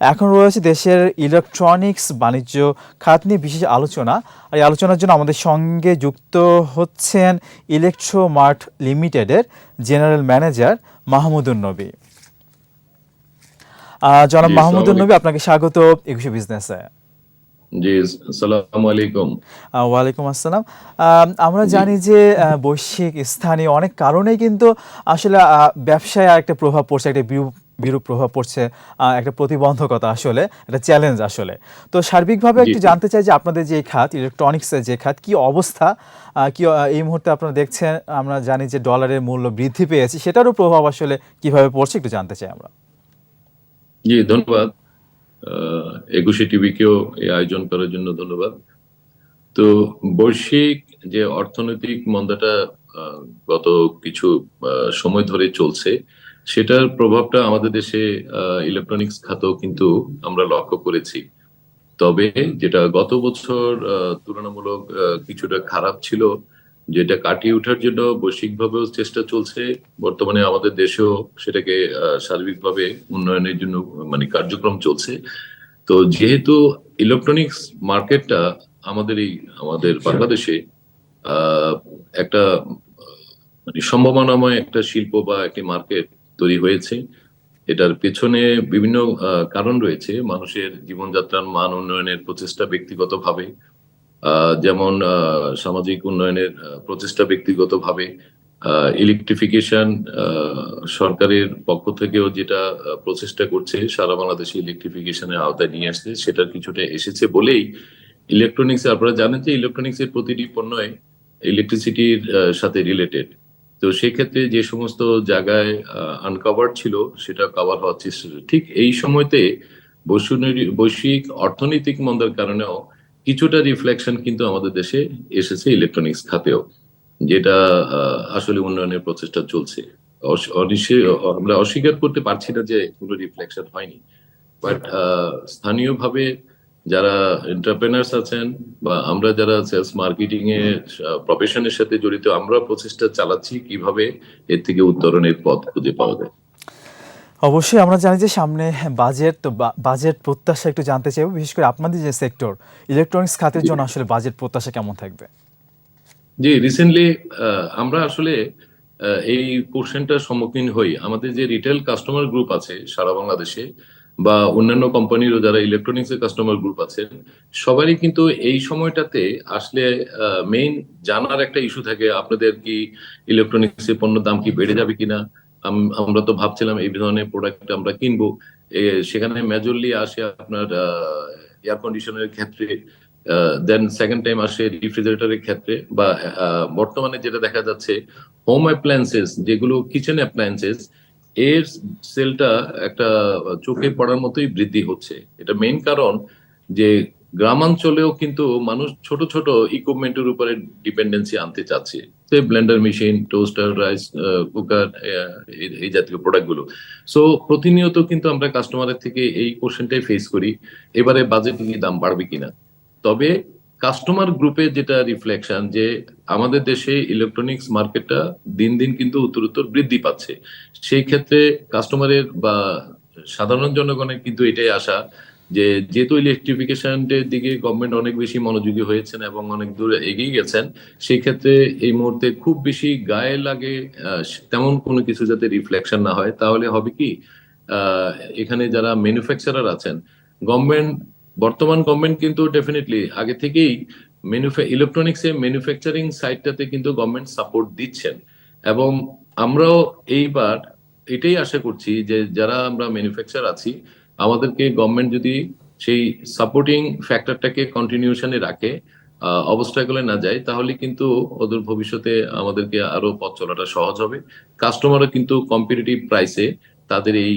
এখন রয়েছে দেশের ইলেকট্রনিক্স বাণিজ্য খাত নিয়ে বিশেষ আলোচনা। আর এই আলোচনার জন্য আমাদের সঙ্গে যুক্ত হচ্ছেন ইলেকট্রো মার্ট লিমিটেডের জেনারেল ম্যানেজার মাহমুদুন নবী। জনাব আসসালামু নবী আপনাকে স্বাগত একুশে বিজনেসে জি আসসালামু আলাইকুম। ওয়ালাইকুম আসসালাম। আম, আমরা জানি যে বৈশ্বিক স্থানীয় অনেক কারণেই কিন্তু আসলে আহ, ব্যবসায় একটা প্রভাব পড়ছে একটা বিরূপ প্রভাব পড়ছে একটা প্রতিবন্ধকতা আসলে একটা চ্যালেঞ্জ আসলে। তো সার্বিকভাবে একটু জানতে চাই যে আপনাদের যে খাত ইলেকট্রনিক্সের যে খাত কি অবস্থা? কি এই মুহূর্তে আপনারা দেখছেন আমরা জানি যে ডলারের মূল্য বৃদ্ধি পেয়েছে সেটারও প্রভাব আসলে কীভাবে পড়ছে একটু জানতে চাই আমরা। জি ধন্যবাদ। একুশে টিভিকেও এই আয়োজন করার জন্য ধন্যবাদ। তো বৈশ্বিক যে অর্থনৈতিক মন্দাটা গত কিছু সময় ধরে চলছে সেটার প্রভাবটা আমাদের দেশে ইলেকট্রনিক্স খাতেও কিন্তু আমরা লক্ষ্য করেছি। তবে যেটা গত বছর তুলনামূলক কিছুটা খারাপ ছিল যেটা কাটিয়ে ওঠার জন্য বৈশ্বিকভাবেও চেষ্টা চলছে বর্তমানে আমাদের দেশেও সেটাকে আহ, সার্বিকভাবে উন্নয়নের জন্য মানে কার্যক্রম চলছে। তো যেহেতু ইলেকট্রনিক্স মার্কেটটা আমাদের এই আমাদের বাংলাদেশে আহ, একটা মানে সম্ভাবনাময় একটা শিল্প বা একটি মার্কেট তৈরি হয়েছে। এটার পেছনে বিভিন্ন কারণ রয়েছে। মানুষের জীবনযাত্রার মান উন্নয়নের প্রচেষ্টা ব্যক্তিগতভাবে যেমন সামাজিক উন্নয়নের প্রচেষ্টা ব্যক্তিগতভাবে ইলেকট্রিফিকেশন সরকারের পক্ষ থেকেও যেটা প্রচেষ্টা করছে, সারা বাংলাদেশে ইলেকট্রিফিকেশনের আওতায় নিয়ে আসছে সেটা কিছুটা এসেছে বলেই ইলেকট্রনিক্স আপনারা জানেন যে ইলেকট্রনিক্স এর প্রতিটি পণ্যই ইলেকট্রিসিটির সাথে রিলেটেড তো সেক্ষেত্রে যে সমস্ত জায়গায় আনকভার ছিল, সেটা কভার হওয়ার চেষ্টা ঠিক এই সময়তে বৈশ্বিক- অর্থনৈতিক মন্দার কারণেও কিছুটা রিফ্লেকশন কিন্তু আমাদের দেশে এসেছে ইলেকট্রনিক্স খাতেও, যেটা আসলে উন্নয়নের প্রচেষ্টা চলছে। আমরা অস্বীকার করতে পারছি না যে কোনো রিফ্লেকশন হয়নি। বাট স্থানীয়ভাবে যারা এন্টারপ্রেনার্স আছেন বা আমরা যারা সেলস মার্কেটিং এ প্রফেশনের সাথে জড়িত আমরা প্রচেষ্টা চালাচ্ছি কীভাবে এর থেকে উত্তরণের পথ খুঁজে পাওয়া যায়। অবশ্যই আমরা জানি যে সামনে বাজেট তো বাজেট প্রত্যাশা একটু জানতে চাইব বিশেষ করে আপনাদের যে সেক্টর ইলেকট্রনিক্স খাতের জন্য আসলে বাজেট প্রত্যাশা কেমন থাকবে? জি রিসেন্টলি আমরা আসলে এই কোশ্চেনটার সম্মুখীন হই। আমাদের যে রিটেল কাস্টমার গ্রুপ আছে সারা বাংলাদেশে বা অন্যান্য কোম্পানিরও যারা ইলেকট্রনিক্স এর কাস্টমার গ্রুপ আছেন, সবারই কিন্তু এই সময়টাতে আসলে মেইন জানার একটা ইস্যু থাকে, আপনাদের কি ইলেকট্রনিক্স এর পণ্য দাম কি বেড়ে যাবে কিনা? আম- আমরা তো ভাবছিলাম এই ধরনের প্রোডাক্ট আমরা কিনবো। সেখানে মেজরলি আসে আপনার এয়ার কন্ডিশনের ক্ষেত্রে দেন সেকেন্ড টাইম আসে রেফ্রিজারেটরের ক্ষেত্রে বা বর্তমানে যেটা দেখা যাচ্ছে হোম অ্যাপ্লায়েন্সেস যেগুলো কিচেন অ্যাপ্লায়েন্সেস এর সেলটা একটা চোখে পড়ার মতোই বৃদ্ধি হচ্ছে। এটা মেইন কারণ যে গ্রামাঞ্চলেও কিন্তু মানুষ ছোট ছোট ইকুইপমেন্টের উপরে ডিপেন্ডেন্সি আনতে চাচ্ছে। সে blender machine toaster rice cooker এই জাতীয় প্রোডাক্টগুলো সো প্রতিনিয়ত কিন্তু আমরা কাস্টমারের থেকে এই কোশ্চেনটাই ফেস করি এবারে বাজেট কি দাম বাড়বে কিনা। তবে কাস্টমার গ্রুপে যেটা রিফ্লেকশন যে আমাদের দেশে ইলেকট্রনিক্স মার্কেটটা দিন দিন কিন্তু উত্তরোত্তর বৃদ্ধি পাচ্ছে। সেই ক্ষেত্রে কাস্টমারের বা সাধারণ জনগণের কিন্তু এটাই আশা যে যেহেতু ইলেকট্রিফিকেশনের দিকে গভর্নমেন্ট অনেক বেশি মনোযোগী হয়েছেন এবং অনেক দূরে এগিয়ে গেছেন, সেই ক্ষেত্রে এই মুহূর্তে খুব বেশি গায়ে লাগে তেমন কোনো কিছু যাতে রিফ্লেকশন না হয়। তাহলে হবে কি এখানে যারা ম্যানুফ্যাকচারার আছেন গভর্নমেন্ট বর্তমান গভর্নমেন্ট কিন্তু ডেফিনেটলি আগে থেকেই ইলেকট্রনিক্স ম্যানুফ্যাকচারিং সাইডটাতে কিন্তু গভর্নমেন্ট সাপোর্ট দিচ্ছেন। এবং আমরাও এইবার এটাই আশা করছি যে যারা আমরা ম্যানুফ্যাকচার আছি, আমাদেরকে গভর্নমেন্ট যদি সেই সাপোর্টিং ফ্যাক্টরটাকে কন্টিনিউশনে রাখে অবস্থাগুলো না যায়, তাহলে কিন্তু ওদের ভবিষ্যতে আমাদেরকে আরও পথ চলাটা সহজ হবে। কাস্টমারও কিন্তু কম্পিটিটিভ প্রাইসে তাদের এই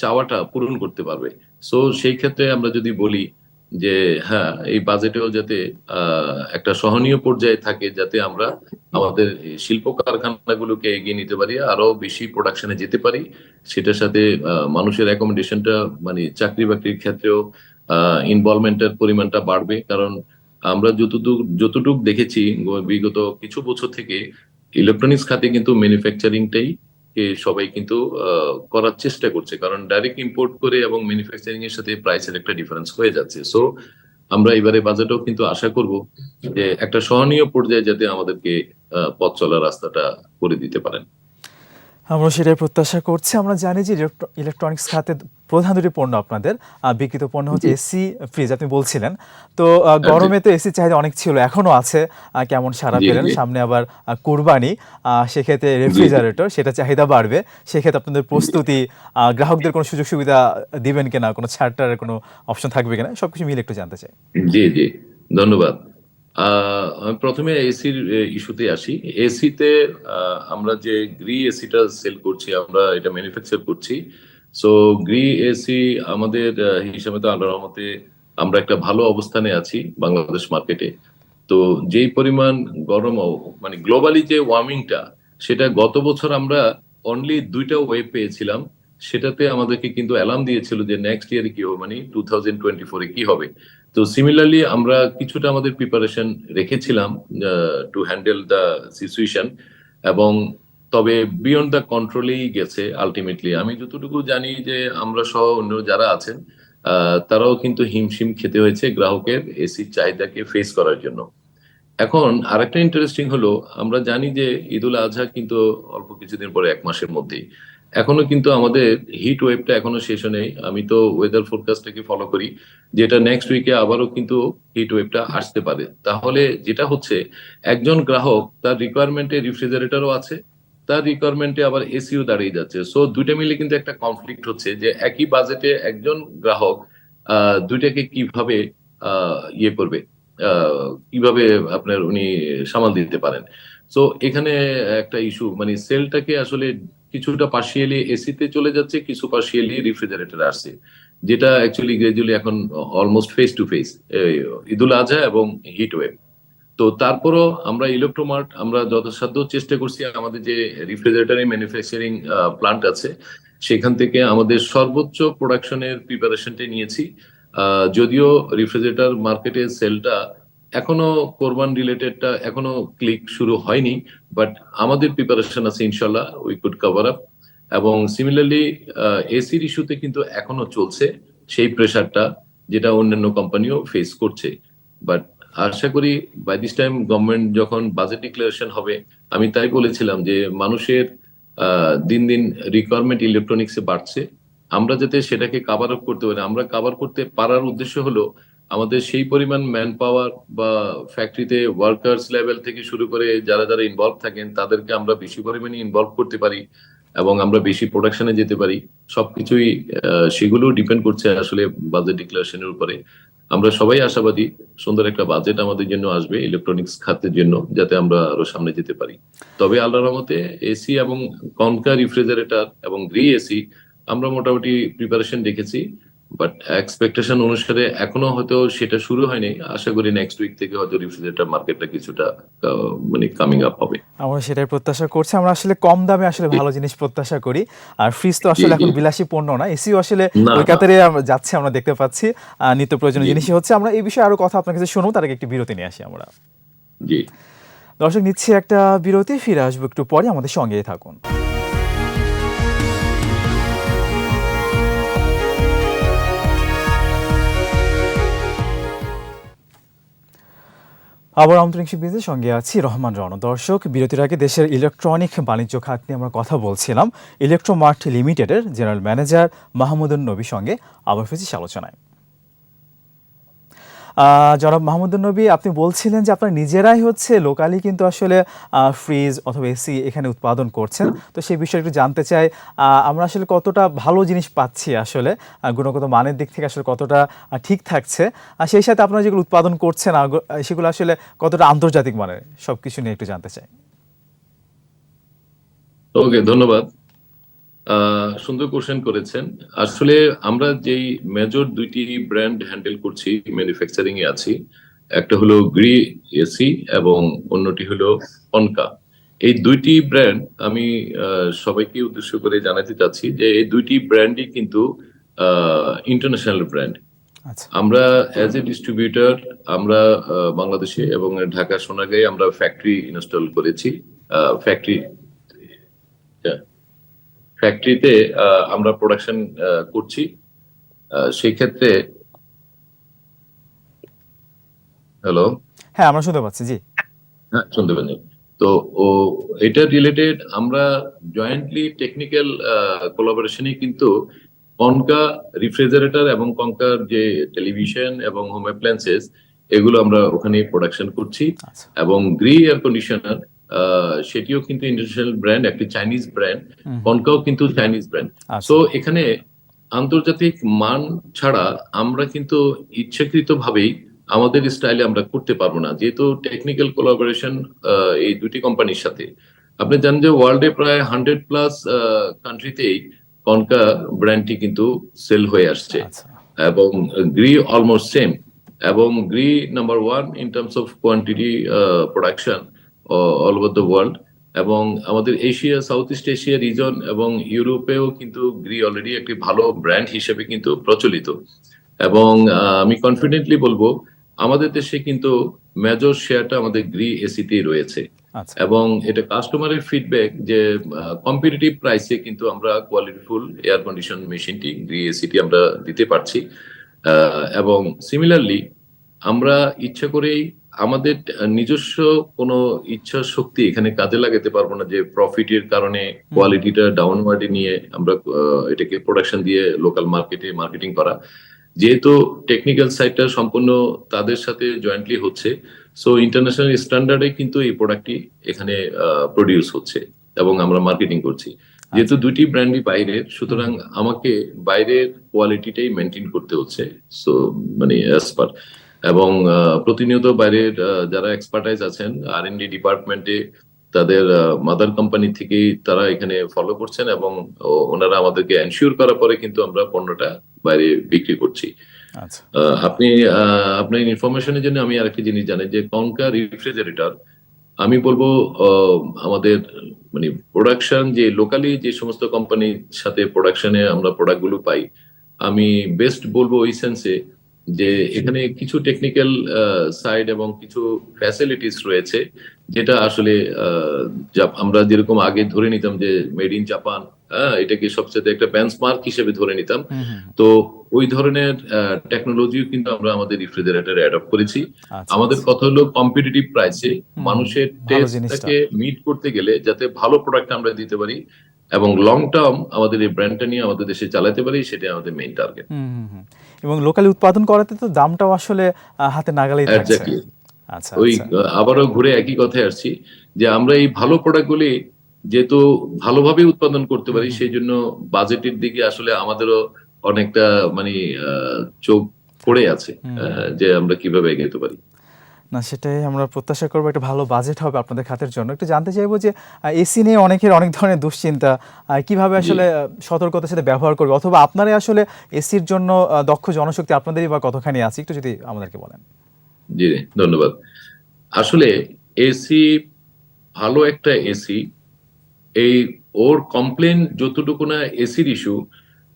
চাওয়াটা পূরণ করতে পারবে। সো সেই ক্ষেত্রে আমরা যদি বলি যে হ্যাঁ এই বাজেটেও যাতে একটা সহনীয় পর্যায়ে থাকে যাতে আমরা আমাদের শিল্প কারখানাগুলোকে এগিয়ে নিতে পারি আরও বেশি প্রোডাকশনে যেতে পারি, সেটার সাথে মানুষের অ্যাকোমোডেশনটা মানে চাকরি বাকরির ক্ষেত্রেও ইনভলভমেন্টের পরিমাণটা বাড়বে। কারণ আমরা যতটুকু যতটুকু দেখেছি বিগত কিছু বছর থেকে ইলেকট্রনিক্স খাতে কিন্তু ম্যানুফ্যাকচারিংটাই কে সবাই কিন্তু করার চেষ্টা করছে। কারণ ডাইরেক্ট ইম্পোর্ট করে এবং ম্যানুফ্যাকচারিং এর সাথে প্রাইসের একটা ডিফারেন্স হয়ে যাচ্ছে। সো আমরা এবারে বাজেটও কিন্তু আশা করব যে একটা সহনীয় পর্যায়ে যাতে আমাদেরকে পথ চলার রাস্তাটা করে দিতে পারেন। আমরা সেটাই প্রত্যাশা করছি। আমরা জানি যে ইলেকট্রনিক্স খাতে প্রধান দুটি পণ্য আপনাদের। বিক্রিত পণ্য হচ্ছে এসি ফ্রিজ আপনি বলছিলেন। তো গরমে তো এসি চাহিদা অনেক ছিল এখনও আছে। আহ, কেমন সারা পেলেন? সামনে আবার কুরবানি। আহ, সেক্ষেত্রে রেফ্রিজারেটর সেটা চাহিদা বাড়বে। সেক্ষেত্রে আপনাদের প্রস্তুতি আহ, গ্রাহকদের কোনো সুযোগ সুবিধা দিবেন কিনা কোনো ছাড়টার কোনো অপশন থাকবে কিনা সবকিছু মিলে একটু জানতে চাই। জি জি। ধন্যবাদ। প্রথমে এসির ইস্যুতে আসি। এসিতে আমরা যে গ্রি এসিটা সেল করছি, আমরা এটা ম্যানুফ্যাকচার করছি। সো গ্রি এসি আমাদের হিসাবে তো আল্লাহর রহমতে আমরা একটা ভালো অবস্থানে আছি বাংলাদেশ মার্কেটে তো, যেই পরিমাণ গরম মানে গ্লোবালি যে ওয়ার্মিংটা সেটা গত বছর আমরা অনলি দুইটা ওয়েভ পেয়েছিলাম। সেটাতে আমাদেরকে কিন্তু অ্যালার্ম দিয়েছিল যে নেক্সট ইয়ারে কি হবে মানে টু থাউজেন্ড টোয়েন্টি ফোরে কি হবে। তো সিমিলারলি আমরা কিছুটা আমাদের প্রিপারেশন রেখেছিলাম টু হ্যান্ডেল দ্য সিচুয়েশন এবং তবে বিয়ন্ড দ্য কন্ট্রোলেই গেছে আলটিমেটলি আমি যতটুকু জানি যে আমরা সহ অন্য যারা আছেন তারাও কিন্তু হিমশিম খেতে হয়েছে গ্রাহকের এসি চাহিদাকে ফেস করার জন্য। এখন আরেকটা ইন্টারেস্টিং হলো, আমরা জানি যে ঈদুল আজহা কিন্তু অল্প কিছুদিন পরে এক মাসের মধ্যেই এখনও কিন্তু আমাদের হিট ওয়েভটা এখনও শেষ নেই আমি তো ওয়েদার ফোরকাস্টটাকে ফলো করি, যেটা নেক্সট উইকে আবারও কিন্তু হিট ওয়েভটা আসতে পারে। তাহলে যেটা হচ্ছে, একজন গ্রাহক তার রিকোয়ারমেন্টে রিফ্রিজারেটরও আছে, তার রিকোয়ারমেন্টে আবার এসিও দাঁড়িয়ে যাচ্ছে। সো দুইটা মিলে কিন্তু একটা কনফ্লিক্ট হচ্ছে যে একই বাজেটে একজন গ্রাহক দুইটাকে কীভাবে ইয়ে করবে কীভাবে আপনার উনি সামাল দিতে পারেন। সো এখানে একটা ইস্যু মানে সেলটাকে আসলে কিছুটা পার্শিয়ালি এসিতে চলে যাচ্ছে, কিছু পার্শিয়ালি রেফ্রিজারেটর আসছে, যেটা অ্যাকচুয়ালি গ্রাজুয়ালি এখন almost face to face Eid ul Azha এবং হিট ওয়েভ তো তারপরও আমরা ইলেকট্রোমার্ট, আমরা যথাসাধ্য চেষ্টা করছি আমাদের যে রিফ্রিজারেটর ম্যানুফ্যাকচারিং প্লান্ট আছে, সেখান থেকে আমাদের সর্বোচ্চ প্রোডাকশনের প্রিপারেশনটা নিয়েছি। যদিও রেফ্রিজারেটর মার্কেটের সেলটা এখনও কোরবান রিলেটেডটা এখনও ক্লিক শুরু হয়নি, বাট আমাদের প্রিপারেশন আছে ইনশাল্লাহ উই কুড কভার আপ এবং সিমিলারলি এসির ইস্যুতে কিন্তু এখনও চলছে সেই প্রেসারটা যেটা অন্যান্য কোম্পানিও ফেস করছে। বাট আশা করি বাই দিস টাইম গভর্নমেন্ট যখন বাজেট ডিক্লারেশন হবে, আমি তাই বলেছিলাম যে মানুষের দিন দিন রিকোয়ারমেন্ট ইলেকট্রনিক্সে বাড়ছে। আমরা যাতে সেটাকে কাভার আপ করতে পারি, আমরা কাভার করতে পারার উদ্দেশ্য হলো আমাদের সেই পরিমাণ ম্যান পাওয়ার বা ফ্যাক্টরিতে ওয়ার্কার্স লেভেল থেকে শুরু করে যারা যারা ইনভলভ থাকেন, তাদেরকে আমরা বেশি পরিমাণে ইনভলভ করতে পারি এবং আমরা বেশি প্রোডাকশনে যেতে পারি। সবকিছুই সেগুলো ডিপেন্ড করছে আসলে বাজেট ডিক্লারেশনের উপরে। আমরা সবাই আশাবাদী, সুন্দর একটা বাজেট আমাদের জন্য আসবে ইলেকট্রনিক্স খাতের জন্য, যাতে আমরা আরও সামনে যেতে পারি। তবে আল্লাহর রহমতে এসি এবং কনকা রিফ্রিজারেটর এবং গ্রি এসি আমরা মোটামুটি প্রিপারেশন দেখেছি। বাট এক্সপেকটেশন অনুসারে এখনও হয়তো সেটা শুরু হয়নি। আশা করি নেক্সট উইক থেকে হয়তো রেফ্রিজারেটর মার্কেটটা কিছুটা মানে কামিং আপ হবে। আমরা সেটাই প্রত্যাশা করছি। আমরা আসলে কম দামে আসলে ভালো জিনিস প্রত্যাশা করি। আর ফ্রিজ তো আসলে এখন। বিলাসী পণ্য না। এসিও আসলে না, ওই না। কাতারে আমরা যাচ্ছে আমরা দেখতে পাচ্ছি। নিত্য প্রয়োজনীয়। জিনিসই হচ্ছে। আমরা এই বিষয়ে আরও কথা আপনার কাছে শুনব তার আগে একটি বিরতি নিয়ে আসি আমরা। জি। দর্শক নিচ্ছি একটা বিরতি ফিরে আসব একটু পরে। আমাদের সঙ্গেই থাকুন। আবার আন্তরিক শিল্পীদের সঙ্গে আছি রহমান রণ দর্শক, বিরতির আগে দেশের ইলেকট্রনিক বাণিজ্য খাত নিয়ে আমরা কথা বলছিলাম। ইলেকট্রোমার্ট লিমিটেডের জেনারেল ম্যানেজার মাহমুদুন নবীর সঙ্গে আবার ফিরছি আলোচনায়। জনাব মাহমুদুর নবী, আপনি বলছিলেন যে আপনার নিজেরাই হচ্ছে লোকালি কিন্তু আসলে ফ্রিজ অথবা এসি এখানে উৎপাদন করছেন। তো সেই বিষয়ে একটু জানতে চাই আমরা আসলে কতটা ভালো জিনিস পাচ্ছি আসলে গুণগত মানের দিক থেকে আসলে কতটা ঠিক থাকছে। আর সেই সাথে আপনারা যেগুলো উৎপাদন করছেন সেগুলো আসলে কতটা আন্তর্জাতিক মানের সব কিছু নিয়ে একটু জানতে চাই। ওকে ধন্যবাদ। সুন্দর কোশ্চেন করেছেন। আসলে আমরা যেই মেজর দুইটি ব্র্যান্ড হ্যান্ডেল করছি ম্যানুফ্যাকচারিং এ আছি একটা হলো গ্রি এসি এবং অন্যটি হলো অনকা এই দুইটি ব্র্যান্ড আমি সবাইকে উদ্দেশ্য করে জানাতে চাচ্ছি যে এই দুইটি ব্র্যান্ডই কিন্তু ইন্টারন্যাশনাল ব্র্যান্ড আচ্ছা। আমরা অ্যাজ এ ডিস্ট্রিবিউটর আমরা বাংলাদেশে এবং ঢাকা সোনাগাঁয়ে আমরা ফ্যাক্টরি ইনস্টল করেছি ফ্যাক্টরি ফ্যাক্টরিতে আমরা প্রোডাকশন করছি। সেই ক্ষেত্রে হ্যালো হ্যাঁ আমরা শুনতে পাচ্ছি জি। হ্যাঁ শুনতে পাচ্ছি। তো ও এটা রিলেটেড আমরা জয়েন্টলি টেকনিক্যাল কোলাবোরেশনে কিন্তু কনকা রিফ্রিজারেটর এবং কনকার যে টেলিভিশন এবং হোম অ্যাপ্লায়েন্সেস এগুলো আমরা ওখানে প্রোডাকশন করছি আচ্ছা। এবং গ্রি এয়ার কন্ডিশনার সেটিও কিন্তু ইন্টারন্যাশনাল ব্র্যান্ড একটি চাইনিজ ব্র্যান্ড কনকাও কিন্তু চাইনিজ ব্র্যান্ড তো এখানে আন্তর্জাতিক মান ছাড়া আমরা কিন্তু ইচ্ছাকৃতভাবেই আমাদের স্টাইলে আমরা করতে পারব না। যেহেতু টেকনিক্যাল কোলাবোরেশন এই দুটি কোম্পানির সাথে। আপনি জানেন যে ওয়ার্ল্ডে প্রায় হান্ড্রেড প্লাস কান্ট্রিতেই কনকা ব্র্যান্ডটি কিন্তু সেল হয়ে আসছে। আচ্ছা। এবং গ্রি অলমোস্ট সেম এবং Gree number one in terms of quantity production all over the world এবং আমাদের Asia South East Asia region এবং ইউরোপেও কিন্তু গ্রি অলরেডি একটি ভালো ব্র্যান্ড হিসেবে কিন্তু প্রচলিত। এবং আহ, আমি কনফিডেন্টলি বলব আমাদের দেশে কিন্তু মেজর শেয়ারটা আমাদের গ্রি এসিতেই রয়েছে। আচ্ছা। এবং এটা কাস্টমারের ফিডব্যাক যে কম্পিটিটিভ প্রাইসে কিন্তু আমরা কোয়ালিটিফুল এয়ার কন্ডিশন মেশিনটি গ্রিএসিটি আমরা দিতে পারছি। আহ, এবং সিমিলারলি আমরা ইচ্ছা করেই আমাদের নিজস্ব কোনো ইচ্ছা শক্তি এখানে কাজে লাগাতে পারব না যে প্রফিটের কারণে কোয়ালিটিটা ডাউনওয়ার্ডে নিয়ে আমরা এটাকে প্রোডাকশন দিয়ে লোকাল মার্কেটে মার্কেটিং করা। যেহেতু টেকনিক্যাল সাইডটা সম্পূর্ণ তাদের সাথে জয়েন্টলি হচ্ছে সো ইন্টারন্যাশনাল স্ট্যান্ডার্ডে কিন্তু এই প্রোডাক্টটি এখানে প্রডিউস হচ্ছে এবং আমরা মার্কেটিং করছি। যেহেতু দুটি ব্র্যান্ডই বাইরের সুতরাং আমাকে বাইরের কোয়ালিটিটাই মেনটেন করতে হচ্ছে সো মানে অ্যাজ পার এবং প্রতিনিয়ত বাইরের যারা এক্সপার্টাইজ আছেন আর এন ডি ডিপার্টমেন্টে তাদের মাদার কোম্পানি থেকেই তারা এখানে ফলো করছেন এবং ওনারা আমাদেরকে এনশিওর করার পরে কিন্তু আমরা পণ্যটা বাইরে বিক্রি করছি। আচ্ছা। আপনি আপনার ইনফরমেশনের জন্য আমি আরেকটি জিনিস জানি যে কনকা রেফ্রিজারেটর আমি বলব আমাদের মানে প্রোডাকশন যে লোকালি যে সমস্ত কোম্পানির সাথে প্রোডাকশনে আমরা প্রোডাক্টগুলো পাই আমি বেস্ট বলব ওই সেন্সে যে এখানে কিছু টেকনিক্যাল সাইড এবং কিছু ফ্যাসিলিটিস রয়েছে যেটা আসলে আমরা যেরকম আগে ধরে নিতাম যে মেড ইন জাপান হ্যাঁ এটাকে সবচেয়ে একটা বেঞ্চমার্ক হিসেবে ধরে নিতাম। তো ওই ধরনের টেকনোলজিও কিন্তু আমরা আমাদের রিফ্রিজারেটরে অ্যাডপ্ট করেছি। আচ্ছা আমাদের কথা হলো কম্পিটিটিভ প্রাইসে মানুষের। টেস্টটাকে মিট করতে গেলে যাতে ভালো প্রোডাক্ট আমরা দিতে পারি এবং লং টার্ম আমাদের এই ব্র্যান্ডটা নিয়ে আমাদের দেশে চালাতে পারি সেটাই আমাদের মেইন টার্গেট। এবং লোকালি উৎপাদন করাতে তো দামটাও আসলে হাতে নাগালেই থাকছে। আচ্ছা ওই আচ্ছা। আবারও ঘুরে একই কথায় আসছি যে আমরা এই ভালো প্রোডাক্টগুলি যেহেতু ভালোভাবে উৎপাদন করতে পারি সেই জন্য বাজেটের দিকে আসলে আমাদেরও অনেকটা মানে চোখ পড়ে আছে যে আমরা কীভাবে এগোতে পারি। না সেটাই আমরা প্রত্যাশা করব একটা ভালো বাজেট হবে আপনাদের খাতের জন্য। একটু জানতে চাইব যে এসি নিয়ে অনেকের অনেক ধরনের দুশ্চিন্তা কীভাবে আসলে সতর্কতার সাথে ব্যবহার করবে? অথবা আপনারাই আসলে এসির জন্য দক্ষ জনশক্তি আপনাদেরই বা কতখানি আছে? একটু যদি আমাদেরকে বলেন। জি ধন্যবাদ। আসলে এসি ভালো একটা এসি এই ওর কমপ্লেন যতটুকু না এসির ইস্যু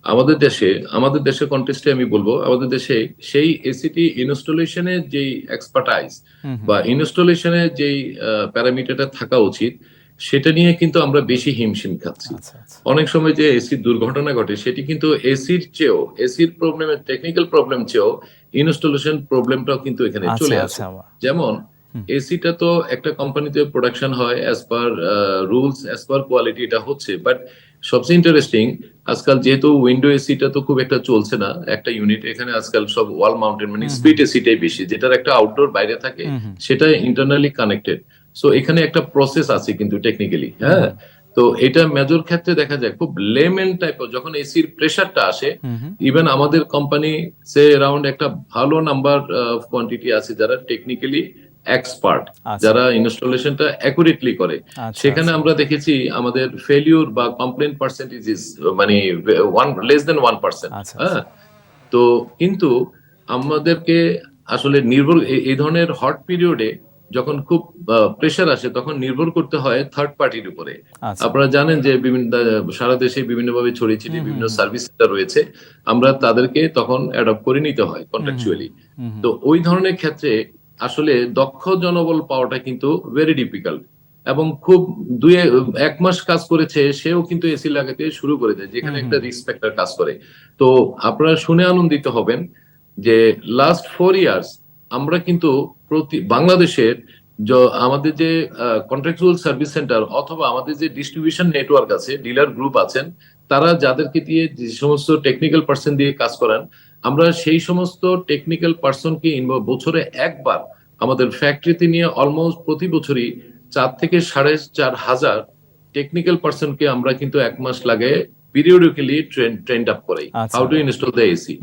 আমাদের দেশে আমাদের দেশের কন্টেস্টে আমি বলব আমাদের দেশে সেই এসিটি ইনস্টলেশনের যেই এক্সপার্টাইজ বা ইনস্টলেশনের যেই প্যারামিটারটা থাকা উচিত সেটা নিয়ে কিন্তু আমরা বেশি হিমশিম খাচ্ছি। আচ্ছা আচ্ছা। অনেক সময় যে এসির দুর্ঘটনা ঘটে সেটি কিন্তু এসির চেয়েও এসির প্রবলেমের টেকনিক্যাল প্রবলেম চেয়েও ইনস্টলেশন প্রবলেমটাও কিন্তু এখানে চলে আচ্ছা। আসে। আচ্ছা যেমন। এসিটা তো একটা কোম্পানিতে প্রোডাকশন হয় as per rules as per quality এটা হচ্ছে বাট সবচেয়ে ইন্টারেস্টিং আজকাল যেহেতু উইন্ডো এসিটা তো খুব একটা চলছে না একটা ইউনিট এখানে আজকাল সব ওয়াল মাউন্টেন মানে স্পিড এসিটাই বেশি যেটার একটা আউটডোর বাইরে থাকে সেটা ইন্টারনালি কানেক্টেড সো এখানে একটা প্রসেস আছে কিন্তু টেকনিক্যালি হ্যাঁ? তো এটা মেজর ক্ষেত্রে দেখা যায় খুব লেমেন টাইপ যখন এসির প্রেসারটা আসে ইভেন আমাদের কোম্পানি সে অ্যারাউন্ড একটা ভালো নাম্বার কোয়ান্টিটি আছে যারা টেকনিক্যালি এক্সপার্ট আচ্ছা। যারা ইনস্টলেশনটা অ্যাকুরেটলি করে। আচ্ছা, সেখানে আচ্ছা। আমরা দেখেছি আমাদের ফেলিউর বা কমপ্লেন পার্সেন্টেজ মানে one less than one percent হ্যাঁ? তো কিন্তু আমাদেরকে আসলে নির্ভর এই ধরনের হট পিরিয়ডে যখন খুব প্রেশার আসে তখন নির্ভর করতে হয় থার্ড পার্টির উপরে। আপনারা জানেন যে বিভিন্ন সারা দেশে বিভিন্নভাবে ছড়িয়ে ছিটিয়ে বিভিন্ন সার্ভিস সেন্টার রয়েছে। আমরা তাদেরকে তখন অ্যাডপ্ট করে নিতে হয় কন্ট্রাকচুয়ালি তো ওই ধরনের ক্ষেত্রে আসলে দক্ষ জনবল পাওয়াটা কিন্তু ভেরি ডিফিকাল্ট এবং খুব দুই এক মাস কাজ করেছে সেও কিন্তু এসি লাগাতে শুরু করে দেয় যেখানে একটা রিস্ক ফ্যাক্টর কাজ করে। তো আপনারা শুনে আনন্দিত হবেন যে লাস্ট ফোর ইয়ার্স আমরা কিন্তু প্রতি বাংলাদেশের আমাদের যে কন্ট্রাকচুয়াল সার্ভিস সেন্টার অথবা আমাদের যে ডিস্ট্রিবিউশন নেটওয়ার্ক আছে ডিলার গ্রুপ আছেন তারা যাদেরকে দিয়ে যে সমস্ত টেকনিক্যাল পার্সন দিয়ে কাজ করান আমরা সেই সমস্ত টেকনিক্যাল পার্সনকে বছরে একবার আমাদের ফ্যাক্টরিতে নিয়ে অলমোস্ট প্রতি বছরই চার থেকে সাড়ে চার হাজার টেকনিক্যাল পার্সনকে আমরা কিন্তু এক মাস লাগে পিরিয়ডিক্যালি ট্রেন ট্রেন্ড আপ করাই। How to install the AC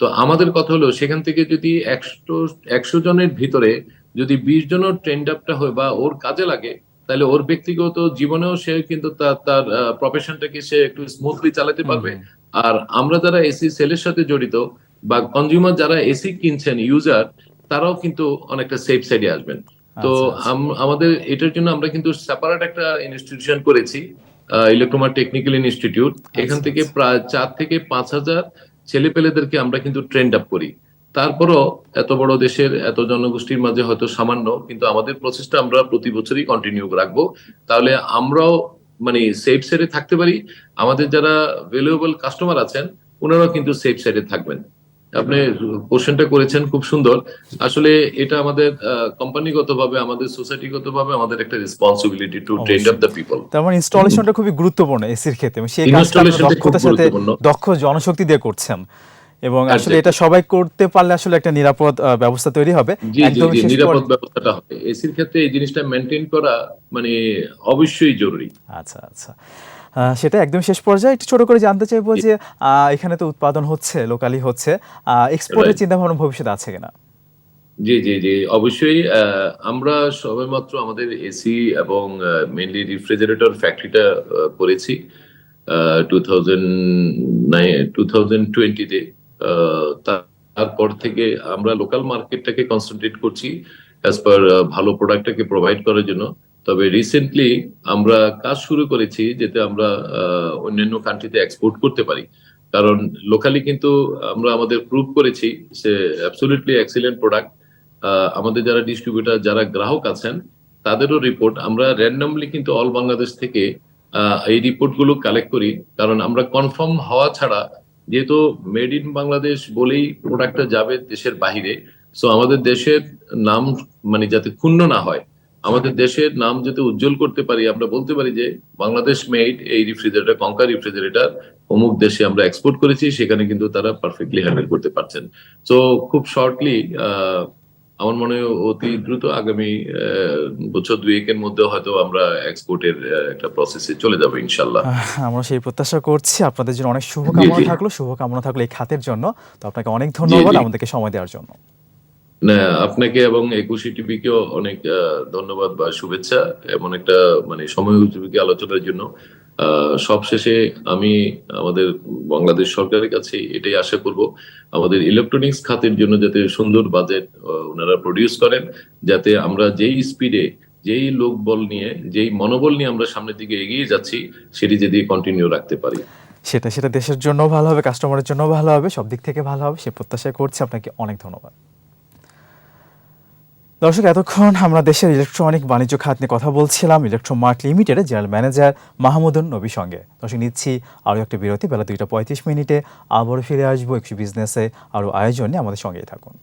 তো আমাদের কথা হলো সেখান থেকে যদি একশো একশো জনের ভিতরে যদি বিশ জনের ট্রেন্ড আপটা হয় বা ওর কাজে লাগে তাহলে ওর ব্যক্তিগত জীবনেও সে কিন্তু তার তার প্রফেশনটাকে সে একটু স্মুথলি চালাতে পারবে। আর আমরা যারা এসি সেলের সাথে জড়িত বা কনজিউমার যারা এসি কিনছেন ইউজার তারাও কিন্তু অনেকটা সেফ সাইডে আসবেন তো আচ্ছা, আচ্ছা। আম- আমাদের এটার জন্য আমরা কিন্তু সেপারেট একটা ইনস্টিটিউশন করেছি ইলেকট্রোমা টেকনিক্যাল ইনস্টিটিউট এখান আচ্ছা, থেকে আচ্ছা। প্রায় চার থেকে পাঁচ হাজার ছেলেপেলেদেরকে আমরা কিন্তু ট্রেন্ড আপ করি তারপরও এত বড় দেশের এত জনগোষ্ঠীর মাঝে হয়তো সামান্য কিন্তু আমাদের প্রচেষ্টা আমরা প্রতি বছরই কন্টিনিউ রাখব তাহলে আমরাও মানে সেফ সাইডে থাকতে পারি। আমাদের যারা ভ্যালুয়েবল কাস্টমার আছেন ওনারাও কিন্তু সেফ সাইডে থাকবেন। আপনি কোশ্চেনটা করেছেন খুব সুন্দর। আসলে এটা আমাদের কোম্পানিগত ভাবে আমাদের সোসাইটিগত ভাবে আমাদের একটা responsibility to train up the people তার মানে ইনস্টলেশনটা খুবই গুরুত্বপূর্ণ এসির ক্ষেত্রে। সেই কাজটা দক্ষতার সাথে দক্ষ জনশক্তি দিয়ে করছেন। এবং আসলে এটা সবাই করতে পারলে আসলে একটা নিরাপদ ব্যবস্থা তৈরি হবে। একদম নিরাপদ ব্যবস্থাটা হবে। এসির ক্ষেত্রে এই জিনিসটা মেনটেন করা মানে অবশ্যই জরুরি। আচ্ছা আচ্ছা। সেটা একদম শেষ পর্যায়ে। একটু ছোট করে জানতে চাইব যে এখানে তো উৎপাদন হচ্ছে লোকালি হচ্ছে। এক্সপোর্টের চিন্তা ভাবনা ভবিষ্যতে আছে কিনা? জি জি জি। অবশ্যই আহ, আমরা সবেমাত্র আমাদের এসি এবং মেনলি রেফ্রিজারেটর ফ্যাক্টরিটা করেছি। টু থাউজেন্ড টু থাউজেন্ড টোয়েন্টিতে তারপর থেকে আমরা লোকাল মার্কেটটাকে কনসেন্ট্রেট করছি অ্যাজ পার ভালো প্রোডাক্টটাকে প্রোভাইড করার জন্য। তবে রিসেন্টলি আমরা কাজ শুরু করেছি যাতে আমরা অন্যান্য কান্ট্রিতে এক্সপোর্ট করতে পারি। কারণ লোকালি কিন্তু আমরা আমাদের প্রুভ করেছি সে অ্যাবসলিউটলি এক্সিলেন্ট প্রোডাক্ট আমাদের যারা ডিস্ট্রিবিউটার যারা গ্রাহক আছেন, তাদেরও রিপোর্ট আমরা র্যান্ডামলি কিন্তু অল বাংলাদেশ থেকে এই রিপোর্টগুলো কালেক্ট করি। কারণ আমরা কনফার্ম হওয়া ছাড়া যেহেতু মেড ইন বাংলাদেশ বলেই প্রোডাক্টটা যাবে দেশের বাহিরে সো আমাদের দেশের নাম মানে যাতে ক্ষুণ্ণ না হয়, আমাদের দেশের নাম যাতে উজ্জ্বল করতে পারি, আমরা বলতে পারি যে বাংলাদেশ মেড এই রেফ্রিজারেটর কঙ্কা রেফ্রিজারেটার অমুক দেশে আমরা এক্সপোর্ট করেছি, সেখানে কিন্তু তারা পারফেক্টলি হ্যান্ডেল করতে পারছেন। তো খুব শর্টলি আমার মনে হয় অতি দ্রুত আগামী বছর দুয়েকের মধ্যে হয়তো আমরা এক্সপোর্টের একটা প্রসেসে চলে যাব ইনশাল্লাহ। আমরা সেই প্রত্যাশা করছি। আপনাদের জন্য অনেক শুভকামনা থাকল। শুভকামনা থাকল এই খাতের জন্য। তো আপনাকে অনেক ধন্যবাদ। আমাদেরকে সময় দেওয়ার জন্য। না আপনাকে এবং একুশে টিভিকেও অনেক ধন্যবাদ বা শুভেচ্ছা। এমন একটা মানে সময় উপযোগী আলোচনার জন্য। আহ, সবশেষে আমি আমাদের বাংলাদেশ সরকারের কাছে এটাই আশা করব। আমাদের ইলেকট্রনিক্স খাতের জন্য যাতে সুন্দর বাজেট ওনারা প্রডিউস করেন, যাতে আমরা যেই স্পিডে যেই লোক বল নিয়ে, যেই মনোবল নিয়ে আমরা সামনের দিকে এগিয়ে যাচ্ছি, সেটি যদি কন্টিনিউ রাখতে পারি। সেটা সেটা দেশের জন্য ভালো হবে কাস্টমারের জন্য ভালো হবে, সব দিক থেকে ভালো হবে, সে প্রত্যাশা করছে। আপনাকে অনেক ধন্যবাদ। দর্শক, এতক্ষণ আমরা দেশের ইলেকট্রনিক বাণিজ্য খাত নিয়ে কথা বলছিলাম ইলেকট্রোমার্ট লিমিটেডের জেনারেল ম্যানেজার মাহমুদুন নবীর সঙ্গে। দর্শক, নিচ্ছি আরও একটা বিরতি, বেলা দুইটা পঁয়ত্রিশ মিনিটে আবারও ফিরে আসব একটু বিজনেসে আরও আয়োজনে আমাদের সঙ্গেই থাকুন।